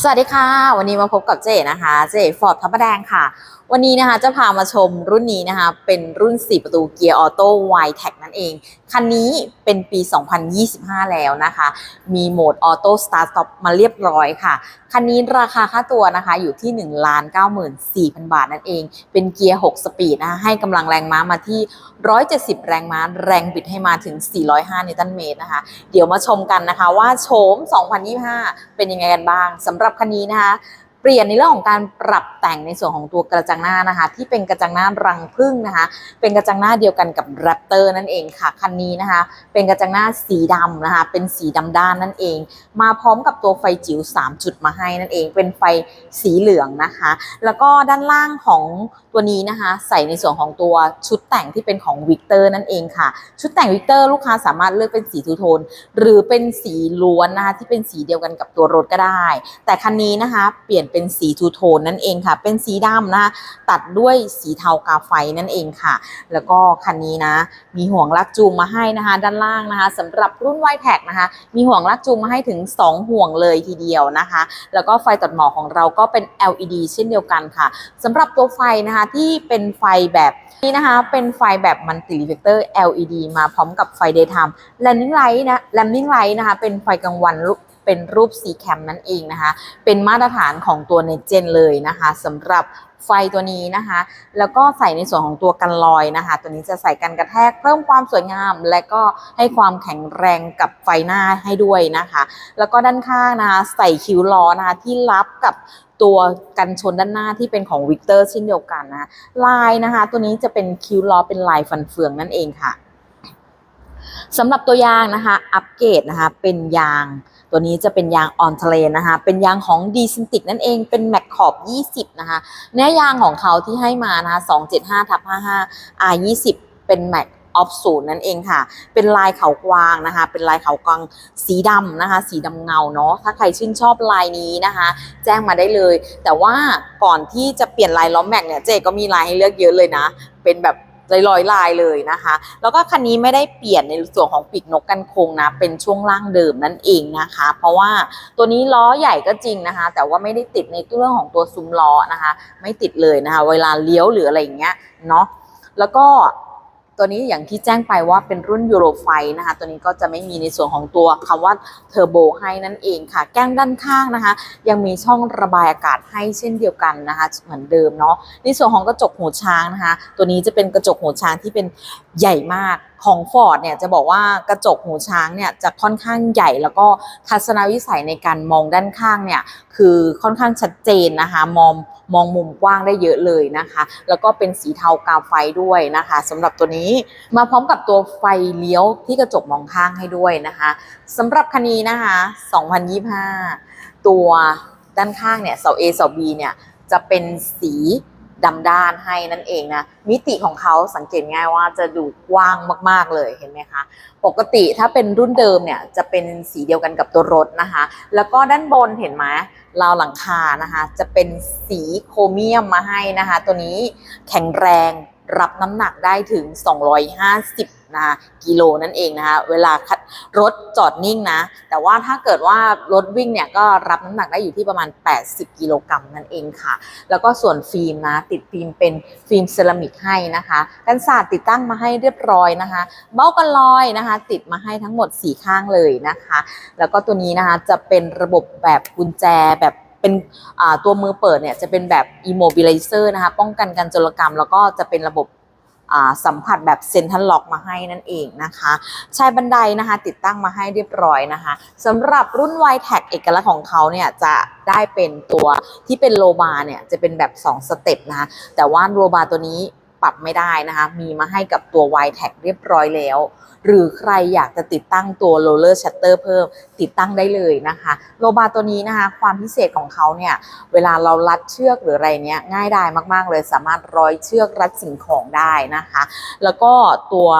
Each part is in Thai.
สวัสดีค่ะ วันนี้มาพบกับเจ๊นะคะ เจ๊ฟอร์ดพระประแดงค่ะ วันนี้นะคะจะพามาชมรุ่นนี้นะคะ เป็นรุ่น 4 ประตูเกียร์ออโต้ y t e c นั่นเอง คันนี้เป็นปี 2025 แล้วนะคะ มีโหมดออโต้สตาร์ทต็อปมาเรียบร้อยค่ะ คันนี้ราคาค่าตัวนะคะอยู่ที่ 1 9 4 0 0 0 บาทนั่นเอง เป็นเกียร์ 6 สปีดนะคะให้กำลังแรงม้ามาที่ 170 แรงม้า แรงบิดให้มาถึง 405 นิวตันเมตรนะคะ เดี๋ยวมาชมกันนะคะว่าโฉม 2025 เป็นยังไงกันบ้างสำหรับรับคันนี้นะคะ เปลี่ยนในเรื่องของการปรับแต่งในส่วนของตัวกระจังหน้านะคะ ที่เป็นกระจังหน้ารังผึ้งนะคะ เป็นกระจังหน้าเดียวกันกับแรปเตอร์นั่นเองค่ะคันนี้นะคะ เป็นกระจังหน้าสีดำนะคะ เป็นสีดำด้านนั่นเอง มาพร้อมกับตัวไฟจิ๋ว3 จุดมาให้นั่นเอง เป็นไฟสีเหลืองนะคะ แล้วก็ด้านล่างของตัวนี้นะคะ ใส่ในส่วนของตัวชุดแต่งที่เป็นของวิกเตอร์นั่นเองค่ะ ชุดแต่งวิกเตอร์ลูกค้าสามารถเลือกเป็นสีทูโทน หรือเป็นสีล้วนนะคะที่เป็นสีเดียวกันกับตัวรถก็ได้ แต่คันนี้นะคะ เปลี่ยนเป็นสีทูโทนนั่นเองค่ะ เป็นสีดำนะคะตัดด้วยสีเทากาไฟนั่นเองค่ะ แล้วก็คันนี้นะ มีห่วงลากจูงมาให้นะคะ ด้านล่างนะคะสำหรับรุ่นไวแท็กนะคะ มีห่วงลากจูงมาให้ถึง 2 ห่วงเลยทีเดียวนะคะ แล้วก็ไฟตัดหมอกของเราก็เป็น LED เช่นเดียวกันค่ะสำหรับตัวไฟนะคะที่เป็นไฟแบบนี้นะคะเป็นไฟแบบมันติ r เ f เตอร์ LED มาพร้อมกับไฟ daytime landing light นะ landing light นะคะเป็นไฟกลางวัน เป็นรูปสีแคมนั่นเองนะคะ เป็นมาตรฐานของตัว n e t g e n เลยนะคะสำหรับไฟตัวนี้นะคะ แล้วก็ใส่ในส่วนของตัวกันลอยนะคะ ตัวนี้จะใส่กันกระแทกเพิ่มความสวยงาม และก็ให้ความแข็งแรงกับไฟหน้าให้ด้วยนะคะ แล้วก็ด้านข้างนะคะใส่คิ้วล้อนะคะที่รับกับตัวกันชนด้านหน้าที่เป็นของวิกเตอร์เช่นเดียวกันนะลายนะคะ ตัวนี้จะเป็นคิ้วล้อเป็นลายฟันเฟืองนั่นเองค่ะ สำหรับตัวยางนะคะ อัปเกรดนะคะ เป็นยาง ตัวนี้จะเป็นยางออนเทเลนนะคะ เป็นยางของดีซินติกนั่นเอง เป็นแม็กขอบ 20 นะคะ เนื้อยางของเขาที่ให้มานะคะ 275ทับ55 R 20 เป็นแม็กออฟศูนย์นั่นเองค่ะ เป็นลายเขากวางนะคะ เป็นลายเขากวางสีดำนะคะ สีดำเงาเนาะ ถ้าใครชื่นชอบลายนี้นะคะ แจ้งมาได้เลย แต่ว่าก่อนที่จะเปลี่ยนลายล้อแม็กเนี่ย เจ๊ก็มีลายให้เลือกเยอะเลยนะ เป็นแบบ ร้อยๆลายเลยนะคะ แล้วก็คันนี้ไม่ได้เปลี่ยนในส่วนของปีกนกกันโคงนะ เป็นช่วงล่างเดิมนั่นเองนะคะ เพราะว่าตัวนี้ล้อใหญ่ก็จริงนะคะ แต่ว่าไม่ได้ติดในเรื่องของตัวซุ้มล้อนะคะ ไม่ติดเลยนะคะ เวลาเลี้ยวหรืออะไรอย่างเงี้ยเนาะแล้วก็ ตัวนี้อย่างที่แจ้งไปว่าเป็นรุ่นยูโรไฟนะคะ ตัวนี้ก็จะไม่มีในส่วนของตัวคำว่าเทอร์โบให้นั่นเองค่ะ แก้งด้านข้างนะคะ ยังมีช่องระบายอากาศให้เช่นเดียวกันนะคะ เหมือนเดิมเนาะในส่วนของกระจกหูช้างนะคะ ตัวนี้จะเป็นกระจกหูช้างที่เป็นใหญ่มาก ของ Ford เนี่ยจะบอกว่ากระจกหูช้างเนี่ยจะค่อนข้างใหญ่แล้วก็ทัศนวิสัยในการมองด้านข้างเนี่ยคือค่อนข้างชัดเจนนะคะมองมองมุมกว้างได้เยอะเลยนะคะ แล้วก็เป็นสีเทากาไฟด้วยนะคะสำหรับตัวนี้มาพร้อมกับตัวไฟเลี้ยวที่กระจกมองข้างให้ด้วยนะคะสำหรับคันนี้นะคะ 2025 ตัวด้านข้างเนี่ยเสา A เสา B เนี่ยจะเป็นสี ดำด้านให้นั่นเองนะมิติของเขาสังเกตง่ายว่าจะดูกว้างมาก ๆเลยเห็นไหมคะ ปกติถ้าเป็นรุ่นเดิมเนี่ยจะเป็นสีเดียวกันกับตัวรถนะคะ แล้วก็ด้านบนเห็นไหมราวหลังคานะคะ จะเป็นสีโครเมียมมาให้นะคะ ตัวนี้แข็งแรง รับน้ำหนักได้ถึง 250นะะกิโลนั่นเองนะคะเวลารถจอดนิ่งนะ แต่ว่าถ้าเกิดว่ารถวิ่งเนี่ยก็รับน้ำหนักได้อยู่ที่ประมาณ 80 กิโลกรัมนั่นเองค่ะ แล้วก็ส่วนฟิล์มนะติดฟิล์มเป็นฟิล์มเซรามิกให้นะคะกันศาสตร์ติดตั้งมาให้เรียบร้อยนะคะ เบ้ากันลอยนะคะ ติดมาให้ทั้งหมด 4 ข้างเลยนะคะ แล้วก็ตัวนี้นะคะจะเป็นระบบแบบกุญแจแบบ เป็นตัวมือเปิดเนี่ยจะเป็นแบบ immobilizer นะคะ ป้องกันการโจรกรรม แล้วก็จะเป็นระบบสัมผัสแบบเซนทัลล็อกมาให้นั่นเองนะคะชายบันไดนะคะติดตั้งมาให้เรียบร้อยนะคะสำหรับรุ่น y t a g เอกลักษณ์ของเขาเนี่ยจะได้เป็นตัวที่เป็นโลบาเนี่ยจะเป็นแบบ 2 สเต็ปนะคะแต่ว่าโลบาตัวนี้ ปรับไม่ได้นะคะ มีมาให้กับตัว y t a g เรียบร้อยแล้ว หรือใครอยากจะติดตั้งตัว roller shutter เพิ่ม ติดตั้งได้เลยนะคะ โลบาตัวนี้นะคะ ความพิเศษของเขาเนี่ย เวลาเรารัดเชือกหรืออะไรเนี้ยง่ายได้มาก ๆ เลยสามารถร้อยเชือกรัดสิ่งของได้นะคะ แล้วก็ตัว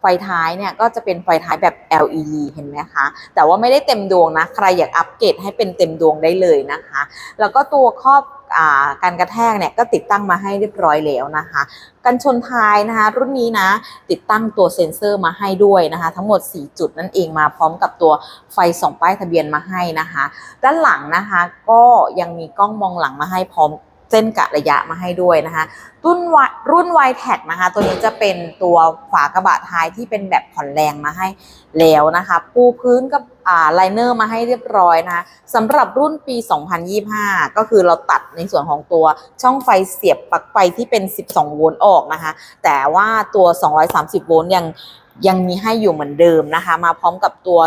ไฟท้ายเนี่ยก็จะเป็นไฟท้ายแบบ LED เห็นไหมคะ แต่ว่าไม่ได้เต็มดวงนะ ใครอยากอัปเกรดให้เป็นเต็มดวงได้เลยนะคะ แล้วก็ตัวครอบอการกระแทกเนี่ยก็ติดตั้งมาให้เรียบร้อยแล้วนะคะ กันชนท้ายนะคะ รุ่นนี้นะ ติดตั้งตัวเซ็นเซอร์มาให้ด้วยนะคะ ทั้งหมด 4 จุดนั่นเองมาพร้อมกับตัวไฟส่องป้ายทะเบียนมาให้นะคะ ด้านหลังนะคะก็ยังมีกล้องมองหลังมาให้พร้อม เส้นกะระยะมาให้ด้วยนะคะรุ่นวรุ่น y t แท็นะคะ ตัวนี้จะเป็นตัวฝากระบะท้ายที่เป็นแบบผ่อนแรงมาให้แล้วนะคะ ปูพื้นกับอ่าไลเนอร์มาให้เรียบร้อยนะคะสำหรับรุ่นปี 2025 ก็คือเราตัดในส่วนของตัวช่องไฟเสียบปลั๊กไฟที่เป็น 12 โวลต์ออกนะคะ แต่ว่าตัว 230 โวลต์ยังยังมีให้อยู่เหมือนเดิมนะคะ มาพร้อมกับตัว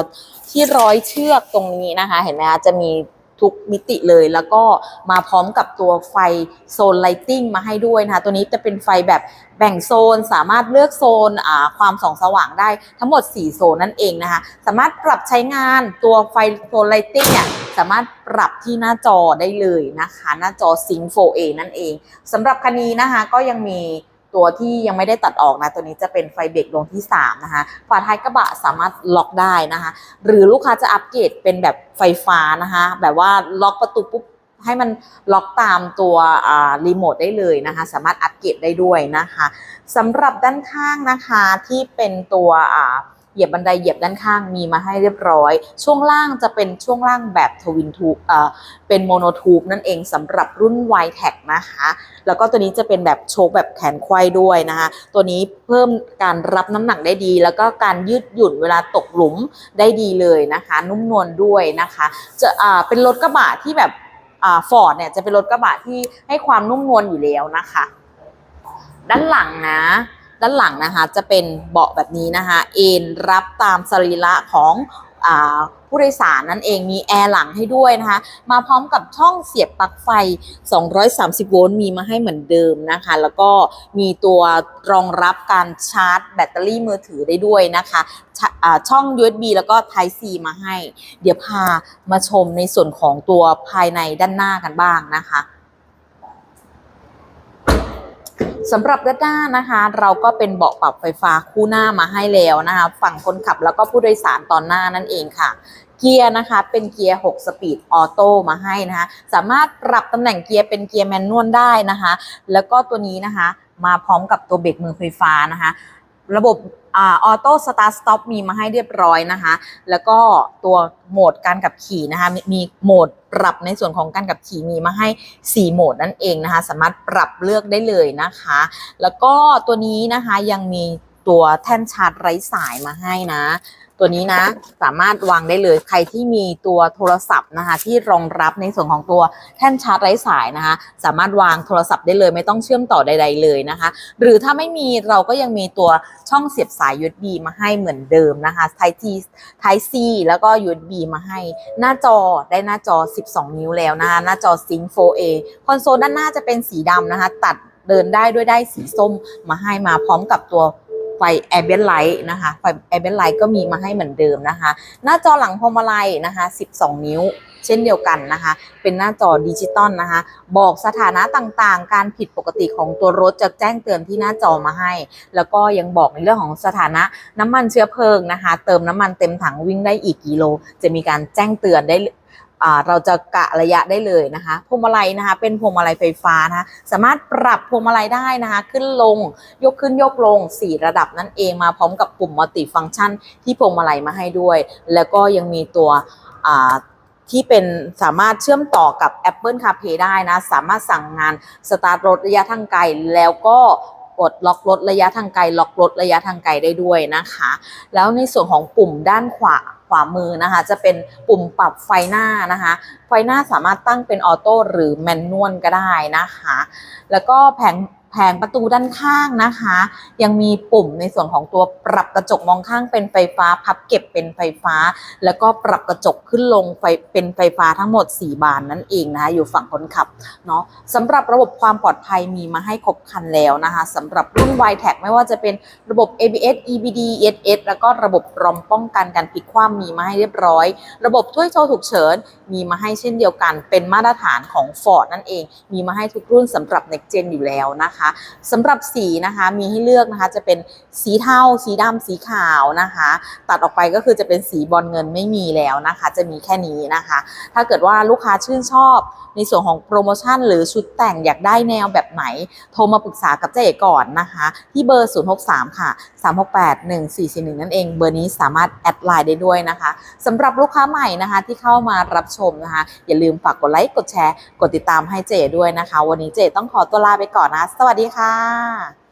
ที่ร้อยเชือกตรงนี้นะคะ เห็นไหมคะจะมี ทุกมิติเลย แล้วก็มาพร้อมกับตัวไฟโซนไลติ้งมาให้ด้วยนะคะ ตัวนี้จะเป็นไฟแบบแบ่งโซน สามารถเลือกโซนความส่องสว่างได้ทั้งหมด 4 โซนนั่นเองนะคะ สามารถปรับใช้งานตัวไฟโซนไลติ้งเนี่ยสามารถปรับที่หน้าจอได้เลยนะคะ หน้าจอ Sync 4A นั่นเองสำหรับคันนี้นะคะก็ยังมี ตัวที่ยังไม่ได้ตัดออกนะ ตัวนี้จะเป็นไฟเบรกดวงที่ 3 นะคะ ฝาท้ายกระบะสามารถล็อกได้นะคะ หรือลูกค้าจะอัปเกรดเป็นแบบไฟฟ้านะคะ แบบว่าล็อกประตูปุ๊บให้มันล็อกตามตัวรีโมทได้เลยนะคะ สามารถอัปเกรดได้ด้วยนะคะสำหรับด้านข้างนะคะที่เป็นตัว เหยียบบันไดเหยียบด้านข้างมีมาให้เรียบร้อย ช่วงล่างจะเป็นช่วงล่างแบบทวินทูบอ่าเป็นโมโนทูบนั่นเองสำหรับรุ่น y t e c นะคะ แล้วก็ตัวนี้จะเป็นแบบโชคแบบแขนควายด้วยนะคะ ตัวนี้เพิ่มการรับน้ำหนักได้ดี แล้วก็การยืดหยุ่นเวลาตกหลุมได้ดีเลยนะคะ นุ่มนวลด้วยนะคะ จะอ่าเป็นรถกระบะที่แบบอ่าฟอร์ดเนี่ยจะเป็นรถกระบะที่ให้ความนุ่มนวลอยู่แล้วนะคะ ด้านหลังนะ ด้านหลังนะคะจะเป็นเบาะแบบนี้นะคะ เอนรับตามสรีระของอผู้โดยสารนั่นเองมีแอร์หลังให้ด้วยนะคะ มาพร้อมกับช่องเสียบปลั๊กไฟ 230 โวลต์มีมาให้เหมือนเดิมนะคะ แล้วก็มีตัวรองรับการชาร์จ แบตเตอรี่มือถือได้ด้วยนะคะชช่อง USB แล้วก็ Type C มาให้ เดี๋ยวพามาชมในส่วนของตัวภายในด้านหน้ากันบ้างนะคะ สำหรับด้านหน้านะคะ เราก็เป็นเบาะปรับไฟฟ้าคู่หน้ามาให้แล้วนะคะ ฝั่งคนขับแล้วก็ผู้โดยสารตอนหน้านั่นเองค่ะเกียร์นะคะเป็นเกียร์ 6 สปีดออโต้มาให้นะคะสามารถปรับตำแหน่งเกียร์เป็นเกียร์แมนนวลได้นะคะ แล้วก็ตัวนี้นะคะ มาพร้อมกับตัวเบรกมือไฟฟ้านะคะ ระบบ อ่าออโต้สตาร์สต็อปมีมาให้เรียบร้อยนะคะ แล้วก็ตัวโหมดการขับขี่นะคะมีมีโหมดปรับในส่วนของการขับขี่มีมาให้ 4 โหมดนั่นเองนะคะ สามารถปรับเลือกได้เลยนะคะ แล้วก็ตัวนี้นะคะยังมี ตัวแท่นชาร์จไร้สายมาให้นะ ตัวนี้นะสามารถวางได้เลยใครที่มีตัวโทรศัพท์นะคะ ที่รองรับในส่วนของตัวแท่นชาร์จไร้สายนะคะ สามารถวางโทรศัพท์ได้เลยไม่ต้องเชื่อมต่อใด ๆ เลยนะคะ หรือถ้าไม่มีเราก็ยังมีตัวช่องเสียบสาย USB มาให้เหมือนเดิมนะคะ Type T Type C แล้วก็ USB มาให้หน้าจอได้หน้าจอ 12 นิ้วแล้วนะคะหน้าจอ Sync 4A คอนโซลด้านหน้าจะเป็นสีดำนะคะ ตัดเดินได้ด้วยได้สีส้มมาให้มาพร้อมกับตัว ไฟ a อ b i e n Light นะคะ ไฟ a อ b i e n Light ก็มีมาให้เหมือนเดิมนะคะ หน้าจอหลังพวงมาลัยนะคะ 12 นิ้วเช่นเดียวกันนะคะ เป็นหน้าจอดิจิตอลนะคะ บอกสถานะต่างๆ การผิดปกติของตัวรถจะแจ้งเตือนที่หน้าจอมาให้ แล้วก็ยังบอกในเรื่องของสถานะน้ำมันเชื้อเพลิงนะคะ เติมน้ำมันเต็มถังวิ่งได้อีกกิโล จะมีการแจ้งเตือนได้ เราจะกะระยะได้เลยนะคะพวงมาลัยนะคะ เป็นพวงมาลัยไฟฟ้านะคะสามารถปรับพวงมาลัยได้นะคะ ขึ้นลงยกขึ้นยกลง 4 ระดับนั่นเองมาพร้อมกับปุ่มมัลติฟังก์ชัน ที่พวงมาลัยมาให้ด้วย แล้วก็ยังมีตัวที่เป็นสามารถเชื่อมต่อกับ Apple CarPlay ได้นะ สามารถสั่งงานสตาร์ทรถระยะทางไกล แล้วก็กดล็อกรถระยะทางไกล ล็อกรถระยะทางไกลได้ด้วยนะคะ แล้วในส่วนของปุ่มด้านขวา วามือนะคะ จะเป็นปุ่มปรับไฟหน้านะคะ ไฟหน้าสามารถตั้งเป็นออโต้หรือแมนนวลก็ได้นะคะ แล้วก็แผง แผงประตูด้านข้างนะคะ ยังมีปุ่มในส่วนของตัวปรับกระจกมองข้างเป็นไฟฟ้า พับเก็บเป็นไฟฟ้า แล้วก็ปรับกระจกขึ้นลงไฟเป็นไฟฟ้าทั้งหมด 4 บานนั่นเองนะคะอยู่ฝั่งคนขับเนาะสำหรับระบบความปลอดภัยมีมาให้ครบครันแล้วนะคะสำหรับรุ่น y t e c ไม่ว่าจะเป็นระบบ ABS EBD ESS แล้วก็ระบบรอมป้องกันการพลิกคว่ำมีมาให้เรียบร้อย ระบบช่วยโชว์ฉุกเฉินมีมาให้เช่นเดียวกัน เป็นมาตรฐานของ Ford นั่นเอง มีมาให้ทุกรุ่นสำหรับ Next Gen อยู่แล้วนะคะนะคะสำหรับสีนะคะมีให้เลือกนะคะจะเป็นสีเทาสีดำสีขาวนะคะ ตัดออกไปก็คือจะเป็นสีบอลเงินไม่มีแล้วนะคะ จะมีแค่นี้นะคะ ถ้าเกิดว่าลูกค้าชื่นชอบในส่วนของโปรโมชั่น หรือชุดแต่งอยากได้แนวแบบไหน โทรมาปรึกษากับเจ๊ก่อนนะคะ ที่เบอร์ 063 ค่ะ 368 1441 นั่นเอง เบอร์นี้สามารถแอดไลน์ได้ด้วยนะคะสำหรับลูกค้าใหม่นะคะที่เข้ามารับชมนะคะ อย่าลืมฝากกดไลค์กดแชร์ กดติดตามให้เจ๊ด้วยนะคะ วันนี้เจ๊ต้องขอตัวลาไปก่อนนะสวัสดีวัสดีค่ะ